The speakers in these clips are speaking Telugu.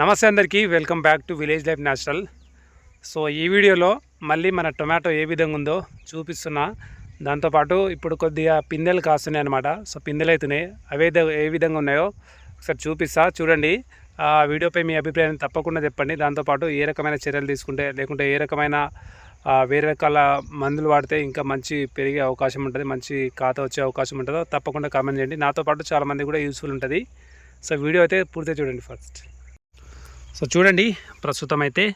నమస్తే అందరికీ welcome back to village life natural so ఈ వీడియోలో మళ్ళీ మన టొమాటో ఏ విధంగా ఉందో చూపిస్తున్నా. దాంతోపాటు ఇప్పుడు కొద్దిగా పిందెలు కాస్తున్నాయి అనమాట సో పిందెలు అవుతున్నాయి అవే ఏ విధంగా ఉన్నాయో ఒకసారి చూపిస్తా. చూడండి. ఆ వీడియోపై మీ అభిప్రాయం తప్పకుండా చెప్పండి. దాంతోపాటు ఏ రకమైన చర్యలు తీసుకుంటే లేకుంటే ఏ రకమైన వేరే రకాల మందులు వాడితే ఇంకా మంచి పెరిగే అవకాశం ఉంటుంది మంచి ఖాతా వచ్చే అవకాశం ఉంటుందో తప్పకుండా కామెంట్ చేయండి. నాతో పాటు చాలామంది కూడా యూస్ఫుల్ ఉంటుంది. సో వీడియో అయితే పూర్తిగా చూడండి ఫస్ట్. సో చూడండి ప్రస్తుతం అయితే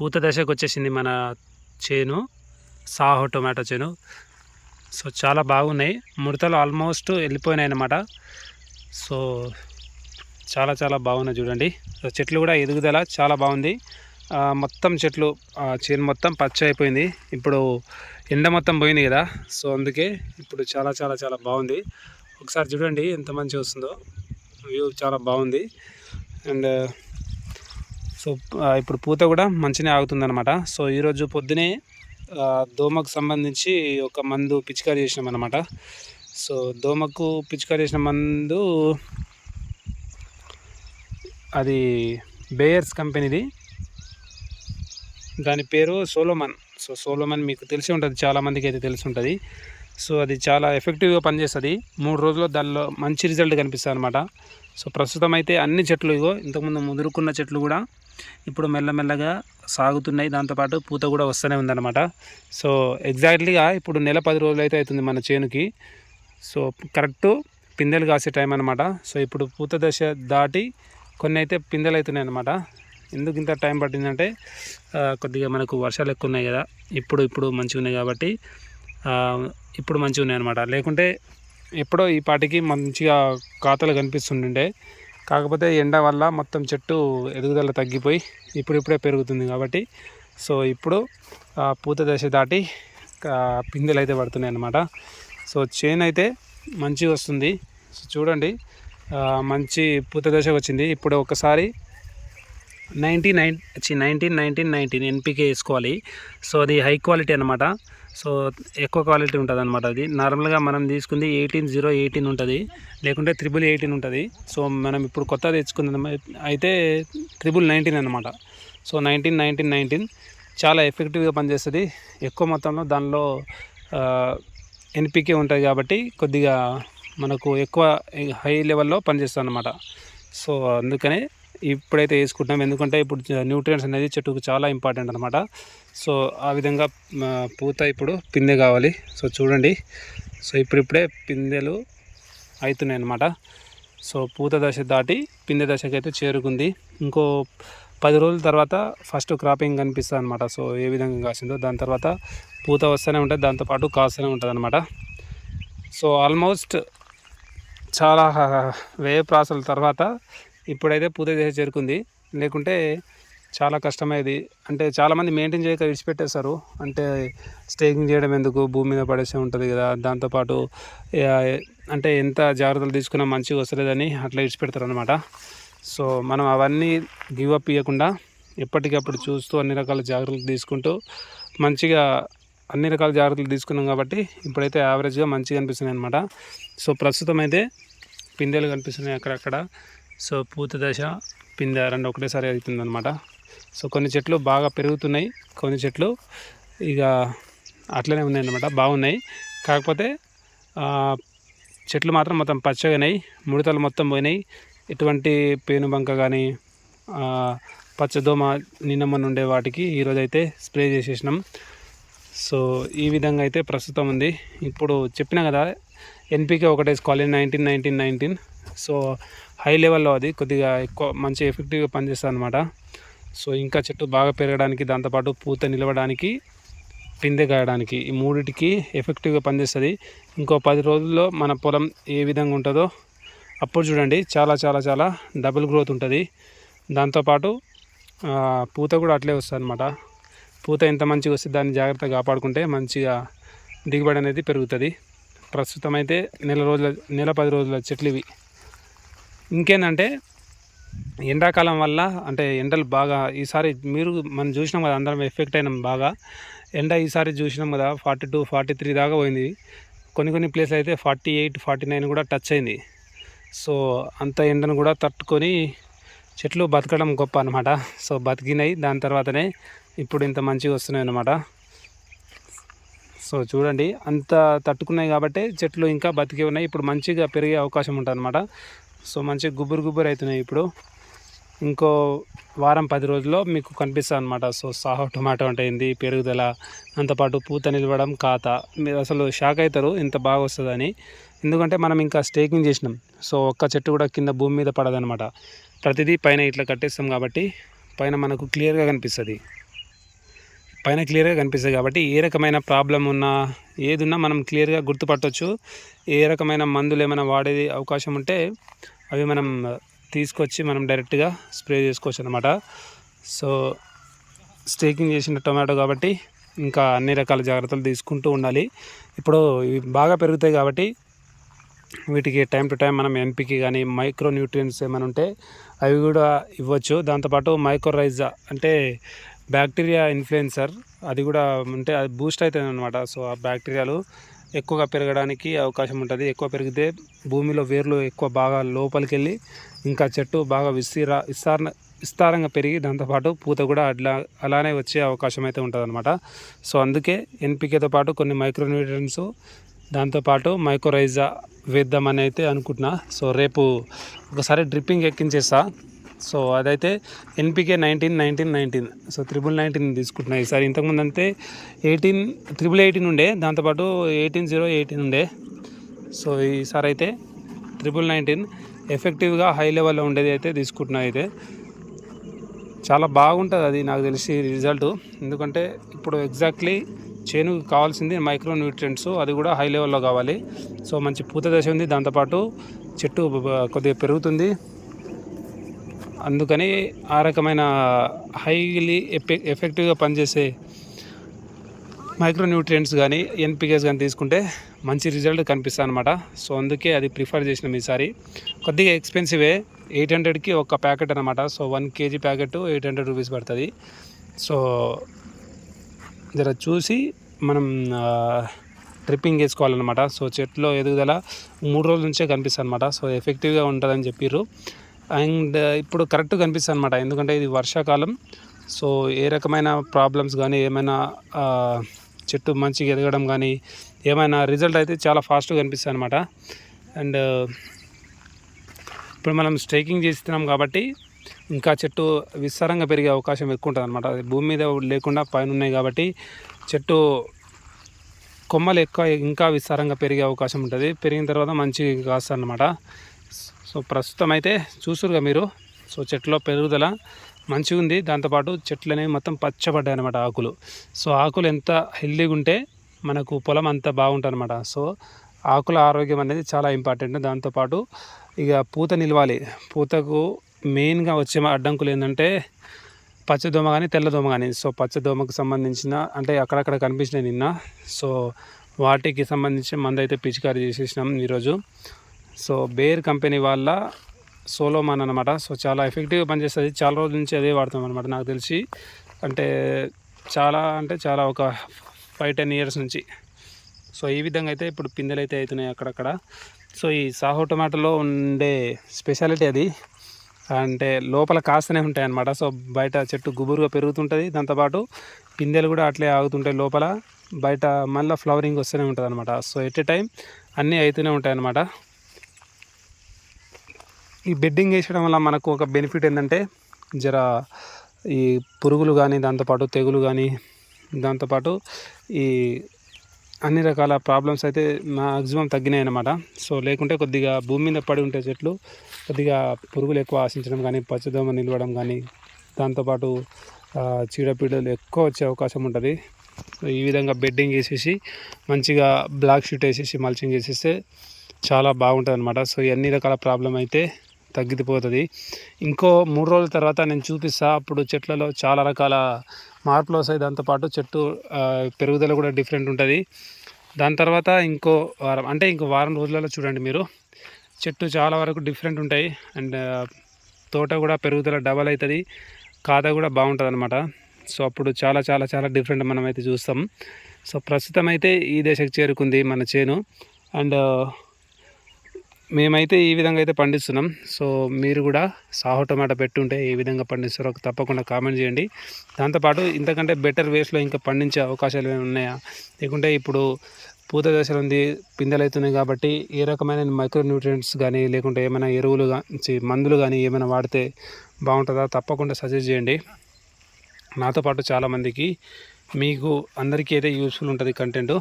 పూత దశకు వచ్చేసింది మన చేను సాహో టొమాటో చేను. సో చాలా బాగున్నాయి. ముడతలు ఆల్మోస్ట్ వెళ్ళిపోయినాయి అన్నమాట. సో చాలా చాలా బాగున్నాయి చూడండి. సో చెట్లు కూడా ఎదుగుదల చాలా బాగుంది. మొత్తం చెట్లు ఆ, చేను మొత్తం పచ్చ అయిపోయింది. ఇప్పుడు ఎండ మొత్తం పోయింది కదా. సో అందుకే ఇప్పుడు చాలా చాలా చాలా బాగుంది. ఒకసారి చూడండి ఎంత మంచిగా వస్తుందో. వ్యూ చాలా బాగుంది. అండ్ సో ఇప్పుడు పూత కూడా మంచిగా ఆగుతుందన్నమాట. సో ఈరోజు పొద్దునే దోమకు సంబంధించి ఒక మందు పిచికారి చేసినాం అనమాట సో దోమకు పిచికారి చేసిన మందు అది బేయర్స్ కంపెనీది. దాని పేరు సోలోమన్. సో సోలోమన్ మీకు తెలిసి ఉంటుంది చాలామందికి అయితే తెలిసి ఉంటుంది. సో అది చాలా ఎఫెక్టివ్గా పనిచేస్తుంది. మూడు రోజుల్లో దానిలో మంచి రిజల్ట్ కనిపిస్తుంది అనమాట సో ప్రస్తుతం అయితే అన్ని చెట్లు ఇగో ఇంతకుముందు ముదురుకున్న చెట్లు కూడా ఇప్పుడు మెల్లమెల్లగా సాగుతున్నాయి. దాంతోపాటు పూత కూడా వస్తూనే ఉందన్నమాట. సో ఎగ్జాక్ట్లీగా ఇప్పుడు నెల పది రోజులు అయితే అవుతుంది మన చేనుకి. సో కరెక్ట్ పిందెలు కాసే టైం అనమాట సో ఇప్పుడు పూత దశ దాటి కొన్ని అయితే పిందెలు అవుతున్నాయి అనమాట ఎందుకు ఇంత టైం పట్టిందంటే కొద్దిగా మనకు వర్షాలు ఎక్కువ ఉన్నాయి కదా. ఇప్పుడు ఇప్పుడు మంచిగా ఉన్నాయి కాబట్టి ఇప్పుడు మంచిగా ఉన్నాయి అనమాట లేకుంటే ఎప్పుడో ఈ పాటికి మంచిగా ఖాతాలు కనిపిస్తుండే కాకపోతే ఎండ వల్ల మొత్తం చెట్టు ఎదుగుదల తగ్గిపోయి ఇప్పుడిప్పుడే పెరుగుతుంది కాబట్టి సో ఇప్పుడు పూత దశ దాటి పిందెలు అయితే పడుతున్నాయి అన్నమాట సో చేను అయితే మంచిగా వస్తుంది. సో చూడండి మంచి పూత దశ వచ్చింది. ఇప్పుడు ఒకసారి ninety nine nineteen nineteen nineteen NPK వేసుకోవాలి. సో అది హై క్వాలిటీ అనమాట సో ఎక్కువ క్వాలిటీ ఉంటుంది అనమాట అది. నార్మల్గా మనం తీసుకుంది ఎయిటీన్ జీరో ఎయిటీన్ ఉంటుంది. లేకుంటే త్రిబుల్ ఎయిటీన్ ఉంటుంది. సో మనం ఇప్పుడు కొత్త తెచ్చుకుందాం అయితే త్రిబుల్ నైన్టీన్ అనమాట సో నైన్టీన్ నైన్టీన్ నైన్టీన్ చాలా ఎఫెక్టివ్గా పనిచేస్తుంది. ఎక్కువ మొత్తంలో దానిలో ఎన్పికే ఉంటుంది కాబట్టి కొద్దిగా మనకు ఎక్కువ హై లెవెల్లో పనిచేస్తుంది అనమాట సో అందుకనే ఇప్పుడైతే వేసుకుంటున్నాం. ఎందుకంటే ఇప్పుడు న్యూట్రియన్స్ అనేది చెట్టుకు చాలా ఇంపార్టెంట్ అనమాట సో ఆ విధంగా పూత ఇప్పుడు పిందె కావాలి. సో చూడండి. సో ఇప్పుడిప్పుడే పిందెలు అవుతున్నాయి అనమాట సో పూత దశ దాటి పిందె దశకి అయితే చేరుకుంది. ఇంకో పది రోజుల తర్వాత ఫస్ట్ క్రాపింగ్ కనిపిస్తుంది అనమాట సో ఏ విధంగా కాసిందో. దాని తర్వాత పూత వస్తూనే ఉంటుంది. దాంతోపాటు కాస్తూనే ఉంటుంది అనమాట సో ఆల్మోస్ట్ చాలా వేయ ప్రాసల తర్వాత ఇప్పుడైతే పూత చేసి చేరుకుంది. లేకుంటే చాలా కష్టమయ్యేది అంటే చాలామంది మెయింటైన్ చేయక విడిచిపెట్టేస్తారు అంటే స్టేకింగ్ చేయడం ఎందుకు? భూమి మీద పడేసే ఉంటుంది కదా. దాంతోపాటు అంటే ఎంత జాగ్రత్తలు తీసుకున్నా మంచిగా వస్తలేదని అట్లా విడిచిపెడతారు అనమాట సో మనం అవన్నీ గివ్ అప్ ఇవ్వకుండా ఎప్పటికప్పుడు చూస్తూ అన్ని రకాల జాగ్రత్తలు తీసుకుంటూ మంచిగా అన్ని రకాల జాగ్రత్తలు తీసుకున్నాం కాబట్టి ఇప్పుడైతే యావరేజ్గా మంచిగా అనిపిస్తున్నాయి అనమాట సో ప్రస్తుతం అయితే పిందెలు కనిపిస్తున్నాయి అక్కడక్కడ. సో పూత దశ పిందె రెండు ఒకటేసారి అవుతుందన్నమాట. సో కొన్ని చెట్లు బాగా పెరుగుతున్నాయి కొన్ని చెట్లు ఇక అట్లనే ఉన్నాయి అన్నమాట బాగున్నాయి. కాకపోతే చెట్లు మాత్రం మొత్తం పచ్చగానాయి ముడతలు మొత్తం పోయినాయి. ఎటువంటి పేనుబంక కానీ పచ్చదోమ నిన్న ఉండే వాటికి ఈరోజు అయితే స్ప్రే చేసేసినాం. సో ఈ విధంగా అయితే ప్రస్తుతం ఉంది. ఇప్పుడు చెప్పిన కదా NPK ఒకటేసుకోవాలి nineteen nineteen nineteen. So high లెవెల్లో అది కొద్దిగా ఎక్కువ మంచి ఎఫెక్టివ్గా పనిచేస్తుంది అనమాట సో ఇంకా చెట్టు బాగా పెరగడానికి దాంతోపాటు పూత నిలవడానికి పిందె కాయడానికి ఈ మూడిటికి ఎఫెక్టివ్గా పనిచేస్తుంది. ఇంకో పది రోజుల్లో మన పొలం ఏ విధంగా ఉంటుందో అప్పుడు చూడండి. చాలా చాలా చాలా డబుల్ గ్రోత్ ఉంటుంది. దాంతోపాటు పూత కూడా అట్లే వస్తుంది అనమాట పూత ఎంత మంచిగా వస్తే దాన్ని జాగ్రత్తగా కాపాడుకుంటే మంచిగా దిగుబడి అనేది పెరుగుతుంది. ప్రస్తుతం అయితే నెల రోజుల నెల పది రోజుల చెట్లు ఇవి. ఇంకేంటంటే ఎండాకాలం వల్ల అంటే ఎండలు బాగా ఈసారి మీరు మనం చూసినాం కదా అందరం ఎఫెక్ట్ అయినాం బాగా. ఎండ ఈసారి చూసినాం కదా ఫార్టీ టూ ఫార్టీ త్రీ దాకా పోయింది. కొన్ని కొన్ని ప్లేస్లు అయితే ఫార్టీ ఎయిట్ ఫార్టీ నైన్ కూడా టచ్ అయింది. సో అంత ఎండను కూడా తట్టుకొని చెట్లు బతకడం గొప్ప అనమాట సో బతికినాయి. దాని తర్వాతనే ఇప్పుడు ఇంత మంచిగా వస్తున్నాయి అనమాట సో చూడండి. అంత తట్టుకున్నాయి కాబట్టి చెట్లు ఇంకా బతికి ఉన్నాయి. ఇప్పుడు మంచిగా పెరిగే అవకాశం ఉంటుంది అనమాట సో మంచిగా గుబురు గుబురు అవుతున్నాయి ఇప్పుడు. ఇంకో వారం పది రోజుల్లో మీకు కనిపిస్తుంది అనమాట సో సాహో టొమాటో అంటే ఏంది పెరుగుదల అంతపాటు పూత నిలవడం కాత మీరు అసలు షాక్ అవుతారు ఇంత బాగా వస్తుందని. ఎందుకంటే మనం ఇంకా స్టేకింగ్ చేసినాం. సో ఒక్క చెట్టు కూడా కింద భూమి మీద పడదనమాట ప్రతిదీ పైన ఇట్లా కట్టేస్తాం కాబట్టి పైన మనకు క్లియర్గా కనిపిస్తుంది. పైన క్లియర్గా కనిపిస్తుంది కాబట్టి ఏ రకమైన ప్రాబ్లం ఉన్నా ఏదున్నా మనం క్లియర్గా గుర్తుపట్టవచ్చు ఏ రకమైన మందులు ఏమైనా వాడేది అవకాశం ఉంటే అవి మనం తీసుకొచ్చి మనం డైరెక్ట్గా స్ప్రే చేసుకోవచ్చు అనమాట సో స్టేకింగ్ చేసిన టొమాటో కాబట్టి ఇంకా అన్ని రకాల జాగ్రత్తలు తీసుకుంటూ ఉండాలి. ఇప్పుడు ఇవి బాగా పెరుగుతాయి కాబట్టి వీటికి టైం టు టైం మనం ఎన్పికి కానీ మైక్రో న్యూట్రియన్స్ ఏమైనా ఉంటే అవి కూడా ఇవ్వచ్చు. దాంతోపాటు మైక్రోరైజా అంటే బ్యాక్టీరియా ఇన్ఫ్లుయెన్సర్ అది కూడా ఉంటే అది బూస్ట్ అవుతుంది అనమాట సో ఆ బ్యాక్టీరియాలు ఎక్కువగా పెరగడానికి అవకాశం ఉంటుంది. ఎక్కువ పెరిగితే భూమిలో వేర్లు ఎక్కువ బాగా లోపలికి వెళ్ళి ఇంకా చెట్టు బాగా విస్తీర విస్తారణ విస్తారంగా పెరిగి దాంతోపాటు పూత కూడా అట్లా అలానే వచ్చే అవకాశం అయితే ఉంటుంది అనమాట సో అందుకే ఎన్పికేతో పాటు కొన్ని మైక్రోన్యూట్రియన్స్ దాంతోపాటు మైక్రోరైజా వేద్దామని అయితే అనుకుంటున్నా. సో రేపు ఒకసారి డ్రిప్పింగ్ ఎక్కించేస్తా. సో అదైతే NPK nineteen nineteen nineteen. So triple nineteen తీసుకుంటున్నాయి ఈసారి. ఇంతకుముందు అంతే ఎయిటీన్ త్రిబుల్ ఎయిటీన్ ఉండే. దాంతోపాటు ఎయిటీన్ జీరో ఎయిటీన్ ఉండే. సో ఈసారి అయితే త్రిబుల్ నైన్టీన్ ఎఫెక్టివ్గా హై లెవెల్లో ఉండేది అయితే తీసుకుంటున్నాయి అయితే. చాలా బాగుంటుంది అది నాకు తెలిసి రిజల్ట్. ఎందుకంటే ఇప్పుడు ఎగ్జాక్ట్లీ చేనుకు కావాల్సింది మైక్రో న్యూట్రియంట్స్ అది కూడా హై లెవెల్లో కావాలి. సో మంచి పూత దశ ఉంది. దాంతోపాటు చెట్టు కొద్దిగా పెరుగుతుంది. అందుకని ఆ రకమైన హైలీ ఎఫెక్టివ్గా పనిచేసే మైక్రోన్యూట్రియంట్స్ కానీ ఎన్పికేస్ కానీ తీసుకుంటే మంచి రిజల్ట్ కనిపిస్తుంది అనమాట సో అందుకే అది ప్రిఫర్ చేసినాం ఈసారి. కొద్దిగా ఎక్స్పెన్సివే ఎయిట్ హండ్రెడ్కి ఒక ప్యాకెట్ అనమాట so one KG packet eight hundred rupees పడుతుంది. సో జర చూసి మనం ట్రిప్పింగ్ వేసుకోవాలన్నమాట సో చెట్లో ఎదుగుదల మూడు రోజుల నుంచే కనిపిస్తుంది అనమాట సో ఎఫెక్టివ్గా ఉంటుందని చెప్పారు అండ్ ఇప్పుడు కరెక్ట్ కనిపిస్తుంది అనమాట ఎందుకంటే ఇది వర్షాకాలం. సో ఏ రకమైన ప్రాబ్లమ్స్ కానీ ఏమైనా చెట్టు మంచిగా ఎదగడం కానీ ఏమైనా రిజల్ట్ అయితే చాలా ఫాస్ట్గా కనిపిస్తుంది అనమాట అండ్ ఇప్పుడు మనం స్ట్రైకింగ్ చేస్తున్నాం కాబట్టి ఇంకా చెట్టు విస్తారంగా పెరిగే అవకాశం ఎక్కువ ఉంటుంది అనమాట భూమి మీద లేకుండా పైన ఉన్నాయి కాబట్టి చెట్టు కొమ్మలు ఎక్కువ ఇంకా విస్తారంగా పెరిగే అవకాశం ఉంటుంది. పెరిగిన తర్వాత మంచి కాస్తుంది అనమాట సో ప్రస్తుతం అయితే చూసురుగా మీరు. సో చెట్లో పెరుగుదల మంచిగా ఉంది. దాంతోపాటు చెట్లు అనేవి మొత్తం పచ్చబడ్డాయి అనమాట ఆకులు. సో ఆకులు ఎంత హెల్దీగా ఉంటే మనకు పొలం అంత బాగుంటుంది అనమాట సో ఆకుల ఆరోగ్యం అనేది చాలా ఇంపార్టెంట్. దాంతోపాటు ఇక పూత నిలవాలి. పూతకు మెయిన్గా వచ్చే అడ్డంకులు ఏంటంటే పచ్చదోమ కానీ తెల్లదోమ కానీ సో పచ్చదోమకు సంబంధించిన అంటే అక్కడక్కడ కనిపించినాయి నిన్న. సో వాటికి సంబంధించి మందైతే పిచికారి పిచికారీ చేసేసినాం ఈరోజు. సో బేర్ కంపెనీ వాళ్ళ సోలోమాన్ అనమాట సో చాలా ఎఫెక్టివ్గా పనిచేస్తుంది. చాలా రోజుల నుంచి అదే వాడతాం అనమాట నాకు తెలిసి. అంటే చాలా అంటే చాలా ఒక ఫైవ్ టెన్ ఇయర్స్ నుంచి. సో ఈ విధంగా అయితే ఇప్పుడు పిందెలు అయితే అవుతున్నాయి అక్కడక్కడ. సో ఈ సాహో టొమాటోలో ఉండే స్పెషాలిటీ అది. అంటే లోపల కాస్తూనే ఉంటాయి అన్నమాట. సో బయట చెట్టు గుబురుగా పెరుగుతుంటుంది. దాంతోపాటు పిందెలు కూడా అట్లే ఆగుతుంటాయి లోపల. బయట మళ్ళీ ఫ్లవరింగ్ వస్తూనే ఉంటుంది అనమాట సో ఎట్ ఏ టైం అన్నీ అవుతూనే ఉంటాయి అన్నమాట ఈ బెడ్డింగ్ వేసడం వల్ల మనకు ఒక బెనిఫిట్ ఏంటంటే జర ఈ పురుగులు కానీ దాంతోపాటు తెగులు కానీ దాంతోపాటు ఈ అన్ని రకాల ప్రాబ్లమ్స్ అయితే మ్యాక్సిమం తగ్గినాయి అన్నమాట సో లేకుంటే కొద్దిగా భూమి మీద పడి ఉంటే చెట్లు కొద్దిగా పురుగులు ఎక్కువ ఆశించడం కానీ పచ్చదోమ నిలవడం కానీ దాంతోపాటు చీడపీడలు ఎక్కువ వచ్చే అవకాశం ఉంటుంది. సో ఈ విధంగా బెడ్డింగ్ వేసేసి మంచిగా బ్లాక్ షీట్ వేసేసి మల్చింగ్ వేసేస్తే చాలా బాగుంటుంది అనమాట సో అన్ని రకాల ప్రాబ్లం అయితే తగ్గిపోతుంది. ఇంకో మూడు రోజుల తర్వాత నేను చూపిస్తా. అప్పుడు చెట్లలో చాలా రకాల మార్పులు వస్తాయి. దాంతోపాటు చెట్టు పెరుగుదల కూడా డిఫరెంట్ ఉంటుంది. దాని తర్వాత ఇంకో వారం అంటే ఇంకో వారం రోజులలో చూడండి మీరు. చెట్టు చాలా వరకు డిఫరెంట్ ఉంటాయి. అండ్ తోట కూడా పెరుగుదల డబల్ అవుతుంది. కాత కూడా బాగుంటుంది అనమాట సో అప్పుడు చాలా చాలా చాలా డిఫరెంట్ మనం అయితే చూస్తాం. సో ప్రస్తుతం అయితే ఈ దశకు చేరుకుంది మన చేను. అండ్ మేమైతే ఈ విధంగా అయితే పండిస్తున్నాం. సో మీరు కూడా సాహో టమాటా పెట్టుంటే ఏ విధంగా పండిస్తారో తప్పకుండా కామెంట్ చేయండి. దాంతోపాటు ఇంతకంటే బెటర్ వేస్లో ఇంకా పండించే అవకాశాలు ఏమైనా ఉన్నాయా? లేకుంటే ఇప్పుడు పూత దశలో ఉంది పిందెలు అవుతున్నాయి కాబట్టి ఏ రకమైన మైక్రో న్యూట్రియంట్స్ కానీ లేకుంటే ఏమైనా ఎరువులు కానీ మందులు కానీ ఏమైనా వాడితే బాగుంటుందా? తప్పకుండా సజెస్ట్ చేయండి. నాతో పాటు చాలామందికి మీకు అందరికీ అయితే యూస్ఫుల్ ఉంటుంది కంటెంట్.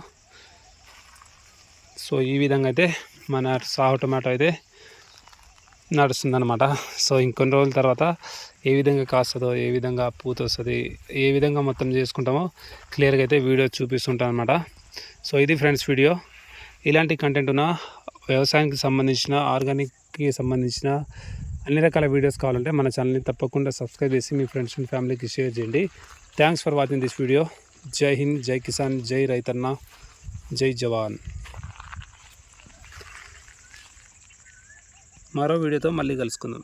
సో ఈ విధంగా అయితే మన సాహు టమాటో అయితే నడుస్తుందన్నమాట. సో ఇంకొన్ని రోజుల తర్వాత ఏ విధంగా కాస్తుందో ఏ విధంగా పూత వస్తుంది ఏ విధంగా మొత్తం చేసుకుంటామో క్లియర్గా అయితే వీడియో చూపిస్తుంటాను అనమాట సో ఇది ఫ్రెండ్స్ వీడియో. ఇలాంటి కంటెంట్ ఉన్న వ్యవసాయానికి సంబంధించిన ఆర్గానిక్కి సంబంధించిన అన్ని రకాల వీడియోస్ కావాలంటే మన ఛానల్ని తప్పకుండా సబ్స్క్రైబ్ చేసి మీ ఫ్రెండ్స్ అండ్ ఫ్యామిలీకి షేర్ చేయండి. Thanks for watching this video Jai Hind Jai Kisan జై రైతన్న జై జవాన్. మరో వీడియోతో మళ్ళీ కలుసుకుందాం.